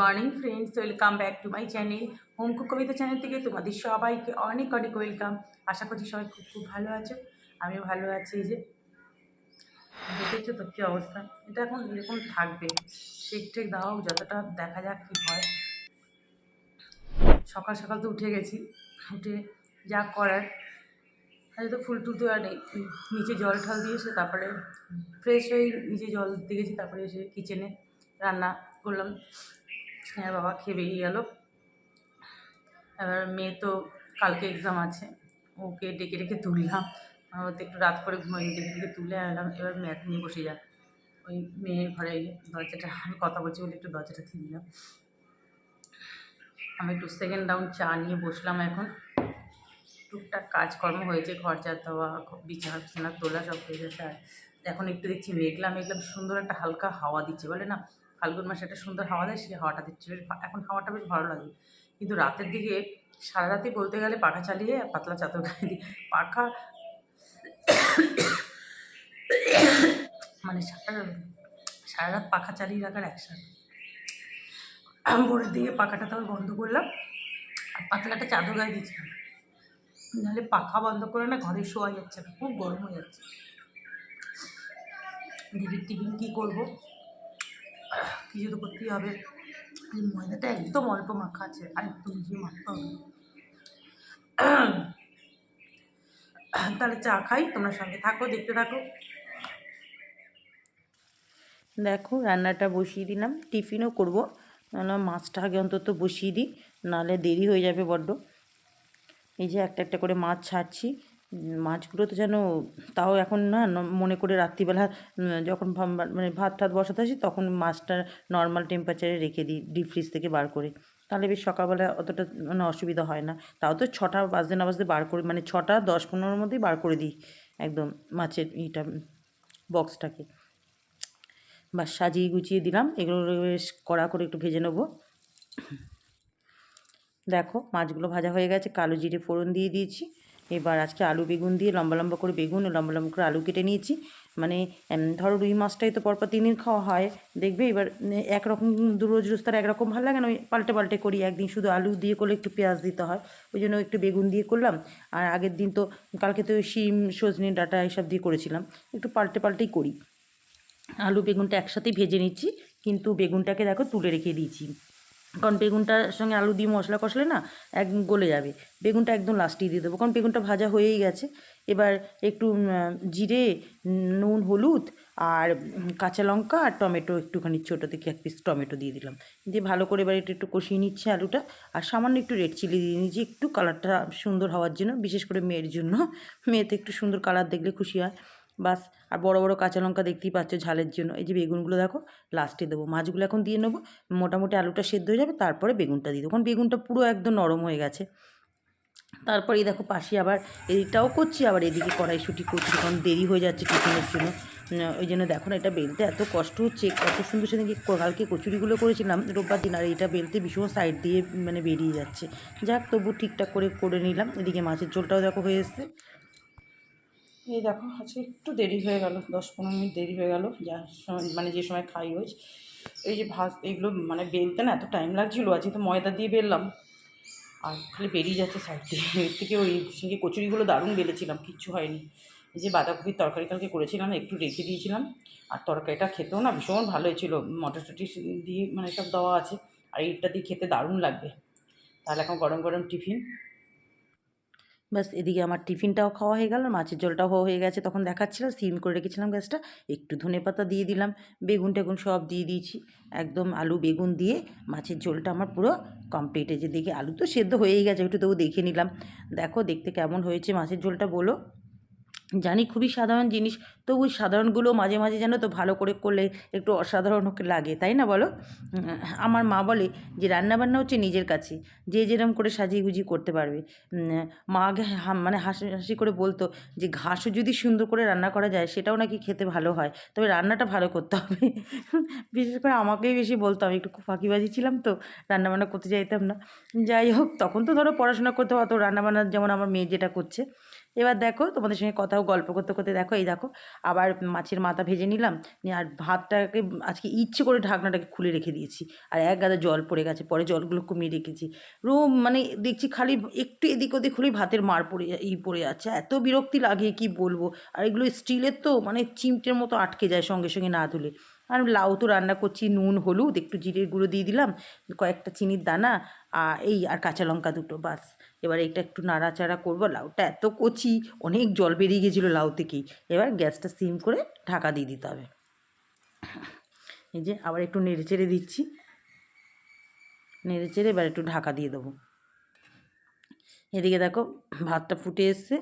Morning friends welcome back to my channel home cook Kabita channel থেকে তোমাদের সবাইকে অনেক অনেক ওয়েলকাম আশা করছি সবাই খুব খুব ভালো আছো আমিও ভালো আছি এই যে। দেখেছ তো কী অবস্থা? এটা এখন এরকম থাকবে শেক টেক দাও যতটা দেখা যাক কী হয়। সকাল সকাল তো উঠে গেছি উঠে যা করার আজ তো ফুল টুল নেই। উম, নিচে জল ঠল দিয়ে এসে তারপরে ফ্রেশ হয়ে নিচে জল দিয়ে গেছি তারপরে এসে কিচেনে রান্না করলাম। হ্যাঁ বাবা খেয়ে বেরিয়ে গেল। এবার মেয়ে তো কালকে এক্সাম আছে, ওকে ডেকে ডেকে তুললাম। তো একটু রাত করে ঘুমাই ডেকে ডেকে তুলে আনলাম। এবার ম্যাথ নিয়ে বসে যাক। ওই মেয়ের ঘরে দরজাটা, আমি কথা বলছি বলে একটু দরজাটা দিয়ে দিলাম আমি একটু সেকেন্ড রাউন্ড চা নিয়ে বসলাম এখন। টুকটাক কাজকর্ম হয়েছে ঝাড় দেওয়া, বিছানা বিছানা তোলা সব হয়ে গেছে। আর এখন একটু দেখছি মেঘলা মেঘলা, সুন্দর একটা হালকা হাওয়া দিচ্ছে, বলে না? ফাল্গুন মাসে একটা সুন্দর হাওয়া দেয়, সেই হাওয়াটা দিচ্ছে। বেশ এখন হাওয়াটা বেশ ভালো লাগে। কিন্তু রাতের দিকে সারা রাতে বলতে গেলে পাখা চালিয়ে পাতলা চাদর গায়ে দিই পাখা মানে সারা সারা রাত পাখা চালিয়ে রাখার একসাথে ভোরের দিকে পাখাটা তবে বন্ধ করলাম, আর পাতলাটা চাদর গায়ে দিয়েছিলাম। নাহলে পাখা বন্ধ করে না ঘরে শোয়া যাচ্ছে না, খুব গরম হয়ে যাচ্ছে। দিদির টিফিন কী করব? কিছু তো করতেই হবে। ময়দাটা একদম অল্প মাখা আছে, আর একটু মিশিয়ে মাখতে হবে। তাহলে চা খাই, তোমরা সঙ্গে থাকো, দেখতে থাকো। দেখো, রান্নাটা বসিয়ে দিলাম। টিফিনও করব, নাহলে মাছটা আগে অন্তত বসিয়ে দিই, নাহলে দেরি হয়ে যাবে বড্ড। এই যে একটা একটা করে মাছ ছাড়ছি। মাছগুলো তো যেন তাও এখন না মনে করে রাত্রিবেলা যখন মানে ভাত টাত বসাতে আসি তখন মাছটা নর্মাল টেম্পারেচারে রেখে দিই ডিপ ফ্রিজ থেকে বার করে। তাহলে বেশ সকালবেলা অতটা মানে অসুবিধা হয় না। তাও তো ছটা বাজতে না বাজতে বার করে মানে ছটা দশ পনেরোর মধ্যেই বার করে দিই একদম মাছের ইটা বক্সটাকে বা সাজিয়ে গুছিয়ে দিলাম। এগুলো বেশ কড়া করে একটু ভেজে নেব। দেখো, মাছগুলো ভাজা হয়ে গেছে। কালো জিরে ফোড়ন দিয়ে দিয়েছি। এবার আজকে আলু বেগুন দিয়ে লম্বা লম্বা করে বেগুন লম্বা লম্বা করে আলু কেটে নিয়েছি। মানে ধরো রুই মাছটাই তো পরপর তিন দিন খাওয়া হয়। দেখবে এবার একরকম রোজ রোজ তার একরকম ভালো লাগে না, ওই পাল্টে পাল্টে করি একদিন শুধু আলু দিয়ে করলে একটু পেঁয়াজ দিতে হয়। ওই জন্য একটু বেগুন দিয়ে করলাম। আর আগের দিন তো কালকে তো শিম, সজনে ডাঁটা এসব দিয়ে করেছিলাম। একটু পাল্টে পাল্টেই করি। আলু বেগুনটা একসাথেই ভেজে নিচ্ছি, কিন্তু বেগুনটাকে দেখো তুলে রেখে দিয়েছি। কারণ বেগুনটার সঙ্গে আলু দিয়ে মশলা কষলে না এক গলে যাবে। বেগুনটা একদম লাস্টেই দিয়ে দেবো। কারণ বেগুনটা ভাজা হয়েই গেছে। এবার একটু জিরে, নুন, হলুদ আর কাঁচা লঙ্কা আর টমেটো একটুখানি ছোটো থেকে এক পিস টমেটো দিয়ে দিলাম। দিয়ে ভালো করে এবার একটু একটু কষিয়ে নিচ্ছে আলুটা। আর সামান্য একটু রেড চিলি দিয়ে নিচ্ছি একটু কালারটা সুন্দর হওয়ার জন্য, বিশেষ করে মেয়ের জন্য। মেয়েতে একটু সুন্দর কালার দেখলে খুশি হয়। বাস। আর বড় বড় কাঁচা লঙ্কা দেখতেই পাচ্ছ ঝালের জন্য। এই যে বেগুনগুলো দেখো লাস্টে দেবো। মাছগুলো এখন দিয়ে নেব। মোটামুটি আলুটা সেদ্ধ হয়ে যাবে, তারপরে বেগুনটা দিয়ে দেবো। কারণ বেগুনটা পুরো একদম নরম হয়ে গেছে। তারপরে এই দেখো পাশে আবার এদিকটাও করছি, আবার এদিকে কড়াইশুটি করছি, কারণ দেরি হয়ে যাচ্ছে টিফিনের জন্য। ওই জন্য দেখো না, এটা বেলতে এত কষ্ট হচ্ছে কত সুন্দর সেদিনকে কালকে কচুরিগুলো করেছিলাম, রোববার দিন, আর এটা বেলতে ভীষণ সাইড দিয়ে মানে বেরিয়ে যাচ্ছে। যাক তবু ঠিকঠাক করে করে নিলাম। এদিকে মাছের ঝোলটাও দেখো হয়ে এসছে। এই দেখো, আজকে একটু দেরি হয়ে গেল, দশ পনেরো মিনিট দেরি হয়ে গেল। সময় মানে যে সময় খাই হয়েছে এই যে ভাত, এগুলো মানে বেলতে না এত টাইম লাগছিল, আজকে তো ময়দা দিয়ে বেললাম। আর খালি বেরিয়ে যাচ্ছে সাইড দিয়ে। এর থেকে ওই সঙ্গে কচুরিগুলো দারুণ বেলেছিলাম, কিচ্ছু হয়নি। এই যে বাঁধাকপির তরকারি কালকে করেছিলাম, একটু রেখে দিয়েছিলাম। আর তরকারিটা খেতেও না ভীষণ ভালো হয়েছিল, মটরশুঁটি দিয়ে মানে সব দেওয়া আছে। আর এইটা দিয়ে খেতে দারুণ লাগবে। তাহলে এখন গরম গরম টিফিন। ব্যাস, এদিকে আমার টিফিনটাও খাওয়া হয়ে গেল, মাছের ঝোলটাও হয়ে গেছে, তখন দেখাচ্ছিল সিম করে রেখেছিলাম গ্যাসটা, একটু ধনে পাতা দিয়ে দিলাম, বেগুন টেগুন সব দিয়ে দিয়েছি, একদম আলু বেগুন দিয়ে মাছের ঝোলটা আমার পুরো কমপ্লিট হয়েছে, দেখি আলু তো সেদ্ধ হয়েই গেছে, একটু তবু দেখে নিলাম, দেখো দেখতে কেমন হয়েছে মাছের ঝোলটা বলো। জানি খুবই সাধারণ জিনিস, তবু সাধারণগুলো মাঝে মাঝে যেন তো ভালো করে করলে একটু অসাধারণ লাগে, তাই না বলো? আমার মা বলে যে রান্নাবান্না হচ্ছে নিজের কাছে, যে যেরকম করে সাজিয়ে গুজিয়ে করতে পারবে। মা আগে মানে হাসি হাসি করে বলতো যে ঘাসও যদি সুন্দর করে রান্না করা যায় সেটাও নাকি খেতে ভালো হয়, তবে রান্নাটা ভালো করতে হবে। বিশেষ করে আমাকেই বেশি বলতো, আমি একটু ফাঁকিবাজি ছিলাম তো, রান্নাবান্না করতে চাইতাম না। যাই হোক, তখন তো ধরো পড়াশোনা করতে অত রান্নাবান্না যেমন আমার মেয়ে যেটা করছে এবার দেখো তোমাদের সঙ্গে কথাও, গল্প করতে করতে দেখো, এই দেখো আবার মাছের মাথা ভেজে নিলাম, নিয়ে আর ভাতটাকে আজকে ইচ্ছে করে ঢাকনাটাকে খুলে রেখে দিয়েছি, আর এক গাদা জল পড়ে গেছে, পরে জলগুলো কমিয়ে রেখেছি। রোম মানে দেখছি খালি একটু এদিক ওদিক হলেই ভাতের মার পড়ে, ই পড়ে যাচ্ছে, এত বিরক্তি লাগে কি বলব? আর এগুলো স্টিলের তো মানে চিমটের মতো আটকে যায় সঙ্গে সঙ্গে না ধুলে। আর লাউ তো রান্না করছি, নুন, হলুদ, একটু জিরের গুঁড়ো দিয়ে দিলাম, কয়েকটা চিনির দানা আর এই আর কাঁচা লঙ্কা দুটো, বাস। এবার এটা একটু নাড়াচাড়া করব। লাউটা এত কচি, অনেক জল বেরিয়ে গেছিল লাউ থেকেই এবার গ্যাসটা সিম করে ঢাকা দিয়ে দিতে হবে। এই যে আবার একটু নেড়ে চেড়ে দিচ্ছি। নেড়ে চেড়ে এবার একটু ঢাকা দিয়ে দেবো। এদিকে দেখো, ভাতটা ফুটে এসছে।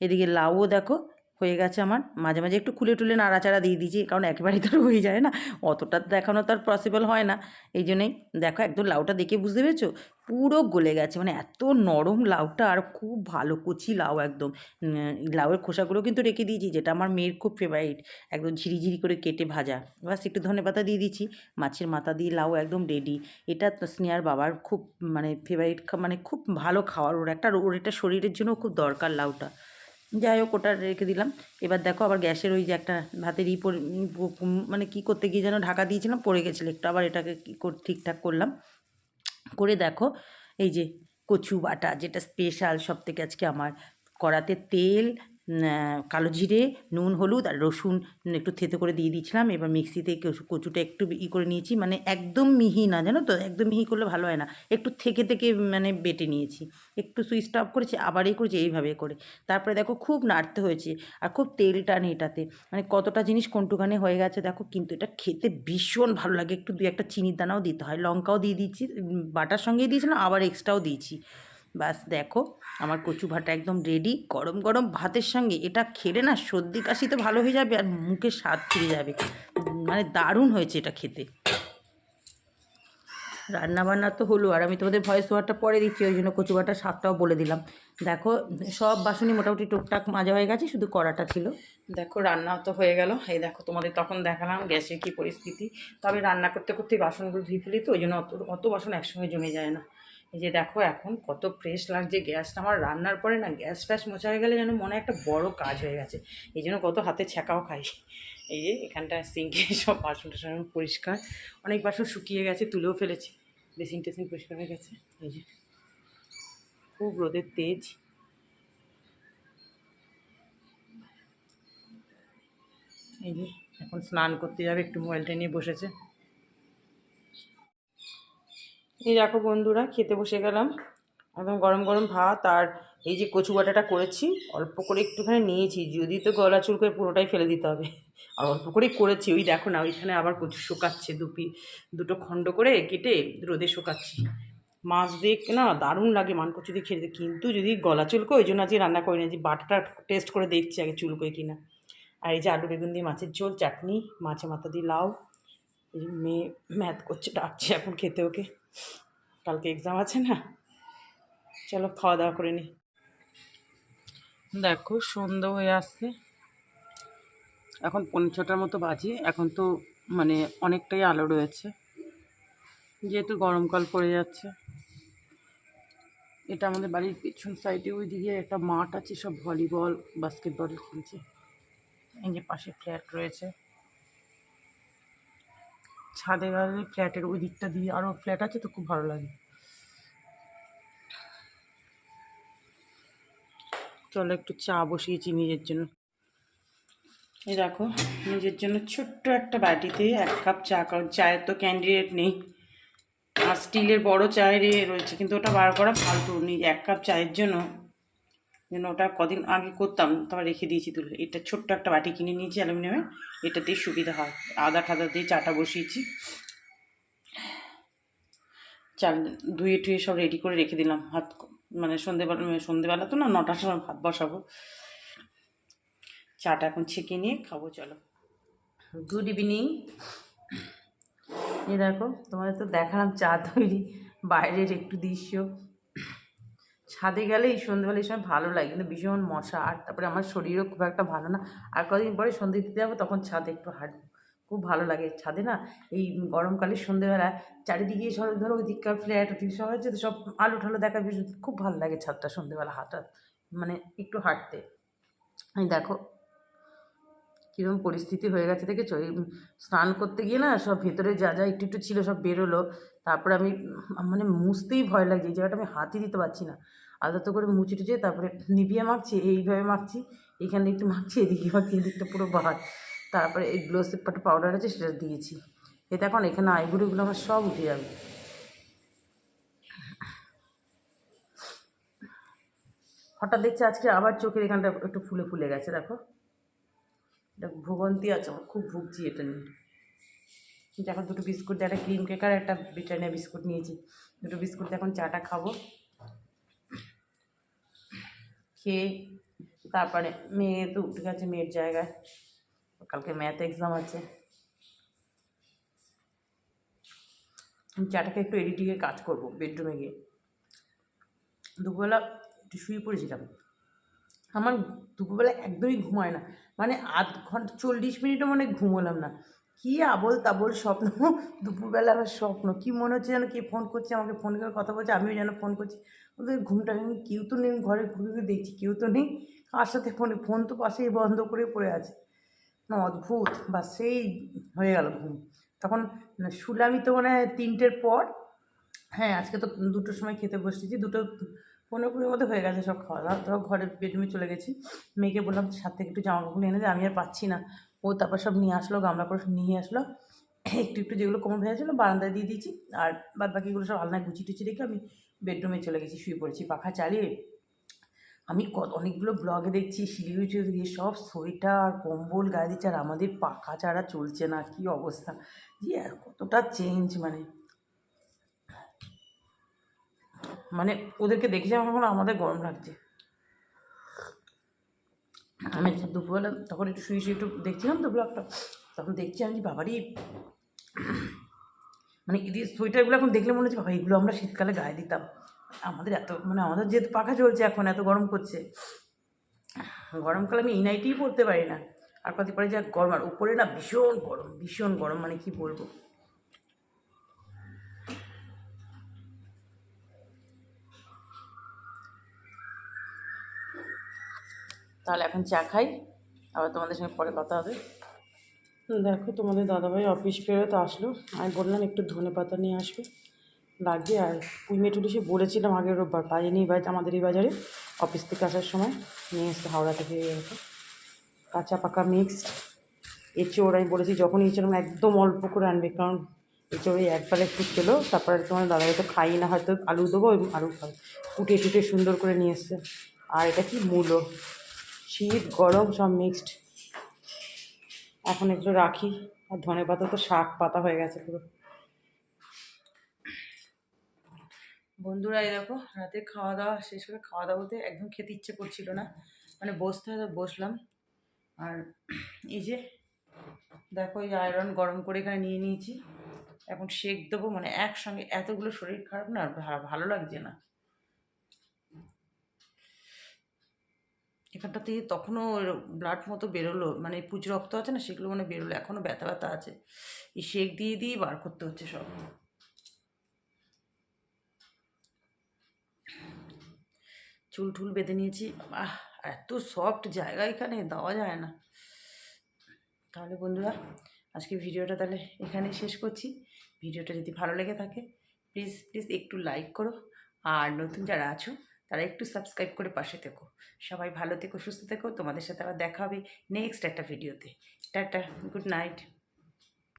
এদিকে লাউও দেখো হয়ে গেছে আমার। মাঝে মাঝে একটু খুলে টুলে নাড়াচাড়া দিয়ে দিয়েছি, কারণ একেবারেই তো হয়ে যায় না। অতটা দেখানো তো আর পসিবল হয় না। এই জন্যেই দেখো একদম লাউটা দেখে বুঝতে পেরেছ? পুরো গলে গেছে মানে এত নরম লাউটা আর খুব ভালো কচি লাউ একদম। লাউয়ের খোসাগুলো কিন্তু রেখে দিয়েছি, যেটা আমার মেয়ের খুব ফেভারিট একদম ঝিরিঝিরি করে কেটে ভাজা। বাস একটু ধনে পাতা দিয়ে দিচ্ছি মাছের মাথা দিয়ে লাউ একদম রেডি এটা স্নেহার বাবার খুব মানে ফেভারিট মানে খুব ভালো খাওয়ার। ওর একটা, ওর এটা শরীরের জন্য খুব দরকার লাউটা। যাই হোক, ওটা রেখে দিলাম। এবার দেখো আবার গ্যাসের ওই যে একটা ভাতের ই মানে কি করতে গিয়ে যেন ঢাকা দিয়েছিলাম, পড়ে গেছিল একটু। আবার এটাকে কী ঠিকঠাক করলাম। করে দেখো, এই যে কচু বাটা, যেটা স্পেশাল সব থেকে আজকে আমার, কড়াতে তেল কালো জিরে, নুন, হলুদ আর রসুন একটু থেতে করে দিয়ে দিয়েছিলাম। এবার মিক্সিতে কচু- কচুটা একটু ই করে নিয়েছি। মানে একদম মিহি না, জানো তো? একদম মিহি করলে ভালো হয় না। একটু থেকে থেকে মানে বেটে নিয়েছি। একটু সুইচটা অফ করেছি, আবার এই করেছি, এইভাবে করে। তারপরে দেখো খুব নাড়তে হয়েছে আর খুব তেল টানে এটাতে। মানে কতটা জিনিস কোনটুখানে হয়ে গেছে দেখো, কিন্তু এটা খেতে ভীষণ ভালো লাগে। একটু দু একটা চিনির দানাও দিতে হয়। লঙ্কাও দিয়ে দিচ্ছি বাটার সঙ্গেই দিয়েছিলাম, আবার এক্সট্রাও দিয়েছি। ব্যাস দেখো, আমার কচু ভাটা একদম রেডি গরম গরম ভাতের সঙ্গে, এটা খেলে না সর্দি কাশি তো ভালো হয়ে যাবে আর মুখে স্বাদ ফিরে যাবে। মানে দারুণ হয়েছে এটা খেতে। রান্না বান্না তো হলো, আর আমি তোমাদের ভয়েস ওভারটা পরে দিচ্ছি, ওই জন্য কচু বাটার স্বাদটাও বলে দিলাম। দেখো, সব বাসনই মোটামুটি টুকটাক মাজা হয়ে গেছে, শুধু কড়াটা ছিল। দেখো রান্না তো হয়ে গেল। এই দেখো, তোমাদের তখন দেখালাম গ্যাসের কী পরিস্থিতি। তবে রান্না করতে করতে বাসনগুলো ধুয়ে ফেলি তো, ওই জন্য অত অত বাসন একসঙ্গে জমে যায় না। এই যে দেখো এখন কত ফ্রেশ লাগছে গ্যাসটা। আমার রান্নার পরে না গ্যাস ফ্যাস মোছা হয়ে গেলে যেন মনে একটা বড় কাজ হয়ে গেছে। এই জন্য কত হাতে ছ্যাঁকাও খাই। এই যে এখানটা সিঙ্কে সব বাসন টাসন পরিষ্কার। অনেক বাসন শুকিয়ে গেছে, তুলেও ফেলেছি। বেসিন টেসিন পরিষ্কার হয়ে গেছে। এই যে খুব রোদের তেজ। এই যে এখন স্নান করতে যাবে, একটু মোবাইলটা নিয়ে বসেছে। এই দেখো বন্ধুরা, খেতে বসে গেলাম। একদম গরম গরম ভাত আর এই যে কচু বাটাটা করেছি, অল্প করে একটুখানি নিয়েছি। যদি তো গলা চুল করে পুরোটাই ফেলে দিতে হবে। আর অল্প করেই করেছি। ওই দেখো না, ওইখানে আবার কচু শুকাচ্ছে দুপি দুটো খণ্ড করে কেটে রোদে শুকাচ্ছি। মাছ দিয়ে না দারুণ লাগে মান কচু দিয়ে খেতে। কিন্তু যদি গলা চুলকো ওই জন্য আজকে রান্না করি না যে বাটাটা টেস্ট করে দেখছি আগে চুল চুলকোয় কিনা। আর এই যে আলু বেগুন দিয়ে মাছের ঝোল, চাটনি মাছে মাথা দিয়ে লাউ এই মেয়ে ম্যাথ করছে ডাকছে এখন খেতে ওকে। কালকে এক্সাম আছে না। চলো খাওয়া দাওয়া করে নি। দেখো সন্ধ্যা হয়ে আসছে। এখন পৌনে ছটার মতো বাজে। এখন তো মানে অনেকটাই আলো রয়েছে। যেহেতু গরমকাল পড়ে যাচ্ছে। এটা আমাদের বাড়ির পেছন সাইডে ওইদিকে একটা মাঠ আছে সব ভলিবল বাস্কেটবল খেলছে। এই যে পাশে ফ্ল্যাট রয়েছে। ছাদে গেলে ফ্ল্যাটের ওই দিকটা দিয়ে আরও ফ্ল্যাট আছে তো খুব ভালো লাগে। চলো একটু চা বসিয়েছি নিজের জন্য। এই দেখো, নিজের জন্য ছোট্ট একটা বাটিতে এক কাপ চা, কারণ চায়ের তো ক্যান্ডিডেট নেই। আর স্টিলের বড় চায়ের রয়েছে, কিন্তু ওটা বার করা ফালতু। নিজে এক কাপ চায়ের জন্য যেন ওটা কদিন আগে করতাম, তারপর রেখে দিয়েছি তুলে। এটা ছোট্ট একটা বাটি কিনে নিয়েছি অ্যালুমিনিয়ামের এটাতেই সুবিধা হয়। আদা ঠাদা দিয়ে চাটা বসিয়েছি। চাল ধুয়ে টুয়ে সব রেডি করে রেখে দিলাম। হাত মানে সন্ধেবেলা সন্ধেবেলা তো না, নটার সময় ভাত বসাবো। চাটা এখন ছেঁকে নিয়ে খাব, চলো। গুড ইভিনিং এ দেখো, তোমাদের তো দেখালাম চা তৈরি। বাইরের একটু দৃশ্য। ছাদে গেলে এই সন্ধ্যেবেলা সময় ভালো লাগে, কিন্তু ভীষণ মশা। আর তারপরে আমার শরীরও খুব একটা ভালো না। আর কদিন পরে সন্ধে দিতে যাব, তখন ছাদে একটু হাঁটবো। খুব ভালো লাগে ছাদে না, এই গরমকালের সন্ধ্যেবেলা চারিদিকে সব ধরো ওই দিককার ফ্ল্যাট, ওদিকে সব হচ্ছে সব আলো ঠালো দেখা ভীষণ, খুব ভালো লাগে ছাদটা সন্ধ্যেবেলা হাঁটা মানে একটু হাঁটতে। দেখো কীরকম পরিস্থিতি হয়ে গেছে দেখেছ? এই স্নান করতে গিয়ে না সব ভেতরে যা যা একটু একটু ছিল সব বেরোলো। তারপরে আমি মানে মুছতেই ভয় লাগছে, এই জায়গাটা আমি হাতই দিতে পারছি না। আলাদা করে মুছে টুচে তারপরে নিভিয়ে মাখছি, এইভাবে মাখছি, এইখানে একটু মাখছি, এদিকে মাখছি, এদিকটা পুরো বাদ। তারপরে এই গ্লো সেপাটা পাউডার আছে সেটা দিয়েছি। এতে এখন এখানে আইগুড়িগুলো আমার সব উঠে যাবে। হঠাৎ দেখছি আজকে আবার চোখের এখানটা একটু ফুলে ফুলে গেছে, দেখো। এটা ভুগন্তি আছে আমার, খুব ভুগছি এটা নিয়ে। কিন্তু এখন দুটো বিস্কুট দিয়ে একটা ক্রিম কেক আর একটা ব্রিটানিয়া বিস্কুট নিয়েছি। দুটো বিস্কুট দিয়ে এখন চাটা খাব। খেয়ে তারপরে মেয়ে তো উঠে গেছে মেয়ের জায়গায়। কালকে ম্যাথ এক্সাম আছে। আমি চাটাকে একটু এডিটিংয়ে কাজ করব বেডরুমে গিয়ে। দুপুরবেলা একটু শুয়ে পড়েছিলাম। আমার দুপুরবেলা একদমই ঘুমায় না। মানে আধ ঘণ্টা, চল্লিশ মিনিটও মানে ঘুমোলাম না। কী আবল তাবল স্বপ্ন দুপুরবেলা আমার স্বপ্ন। কি মনে হচ্ছে যেন কে ফোন করছে, আমাকে ফোন করে কথা বলছে, আমিও যেন ফোন করছি। ওদের ঘুমটা কেউ তো নেই, ঘরে ঘুরে দেখছি, কেউ তো নেই। কার সাথে ফোনে ফোন তো পাশেই বন্ধ করে পড়ে আছে। না অদ্ভুত। বা সেই হয়ে গেল ঘুম। তখন শুলামই তো মানে তিনটের পর হ্যাঁ আজকে তো দুটোর সময় খেতে বসেছি, দুটো পনেরো কুড়ির মধ্যে হয়ে গেছে সব খাওয়া দাওয়া। তো ঘরে বেডরুমে চলে গেছি। মেয়েকে বললাম, সাত থেকে একটু জামা কাপড় এনে দে, আমি আর পাচ্ছি না। ও তারপর সব নিয়ে আসলো, গামলা করে নিয়ে আসলো। একটু একটু যেগুলো কোমর ভেজা ছিল বারান্দায় দিয়ে দিয়েছি। আর বাদ বাকিগুলো সব আলনায় গুছি টুচি রেখে আমি বেডরুমে চলে গেছি, শুয়ে পড়েছি পাখা চালিয়ে। আমি কত, অনেকগুলো ব্লগে দেখছি শিলিগুড়ি টিলিগুড়ি সব সোয়েটার, কম্বল গায়ে দিচ্ছে, আর আমাদের পাখা ছাড়া চলছে না, কি অবস্থা। যে কতটা চেঞ্জ মানে। মানে ওদেরকে দেখেছি আমার এখন আমাদের গরম লাগছে। আমি দুপুরবেলা তখন একটু শুয়ে শুয়ে একটু দেখছিলাম তো ব্লগটা তখন দেখছি আমি বাবারই মানে এদের সোয়েটারগুলো এখন দেখলে মনে হচ্ছে, বাবা, এগুলো আমরা শীতকালে গায়ে দিতাম। আমাদের এত মানে আমাদের যেহেতু পাখা চলছে এখন, এত গরম করছে। গরমকালে আমি এই নাইটিই পরতে পারি না। আর কত পরে যা গরম, আর উপরে না ভীষণ গরম ভীষণ গরম মানে কি বলব? তাহলে এখন চা খাই, আবার তোমাদের সঙ্গে পরে কথা হবে। দেখো, তোমাদের দাদাভাই অফিস ফেরত আসলো। আমি বললাম একটু ধনে পাতা নিয়ে আসবে। লাগবে, আর পুঁই মেটুলি সে বলেছিলাম আগের রোববার পাইনি বাজার আমাদের এই বাজারে অফিস থেকে আসার সময় নিয়ে এসে হাওড়া থেকে কাঁচা পাকা মিক্সড এঁচোড় আমি বলেছি, যখন এঁচোড় একদম অল্প করে আনবে, কারণ এঁচোড় একবার খেলো তারপরে তোমার দাদাভাই তো খাই না, হয়তো আলু দেবো আলু খাবে কুটে টুটে সুন্দর করে নিয়ে এসছে। আর এটা কি মূলো? শীত গরম সব মিক্সড এখন একটু রাখি। আর ধনে পাতা তো শাক পাতা হয়ে গেছে পুরো। বন্ধুরা, এই দেখো, রাতে খাওয়া দাওয়া শেষ করে খাওয়া দাওয়া বলতে একদম খেতে ইচ্ছে করছিল না। মানে বসতে হয়তো বসলাম। আর এই যে, দেখো, এই আয়রন গরম করে এখানে নিয়ে নিয়েছি। এখন শেক দেবো। মানে একসঙ্গে এতগুলো শরীর খারাপ না ভা- ভালো লাগছে না। এখানটা থেকে তখনও ব্লাড মতো বেরোলো মানে পুজ রক্ত আছে না সেগুলো মানে বেরোলো এখনও ব্যথা ব্যথা আছে। এই শেক দিয়ে দিয়ে বার করতে হচ্ছে সব। চুল টুল বেঁধে নিয়েছি। আহ এত সফট জায়গা এখানে দেওয়া যায় না। তাহলে বন্ধুরা আজকে ভিডিওটা তাহলে এখানেই শেষ করছি। ভিডিওটা যদি ভালো লেগে থাকে প্লিজ প্লিজ একটু লাইক করো। আর নতুন যারা আছো তারা একটু সাবস্ক্রাইব করে পাশে থেকো। সবাই ভালো থেকো, সুস্থ থেকো। তোমাদের সাথে আবার দেখা হবে নেক্সট একটা ভিডিওতে টাটা গুড নাইট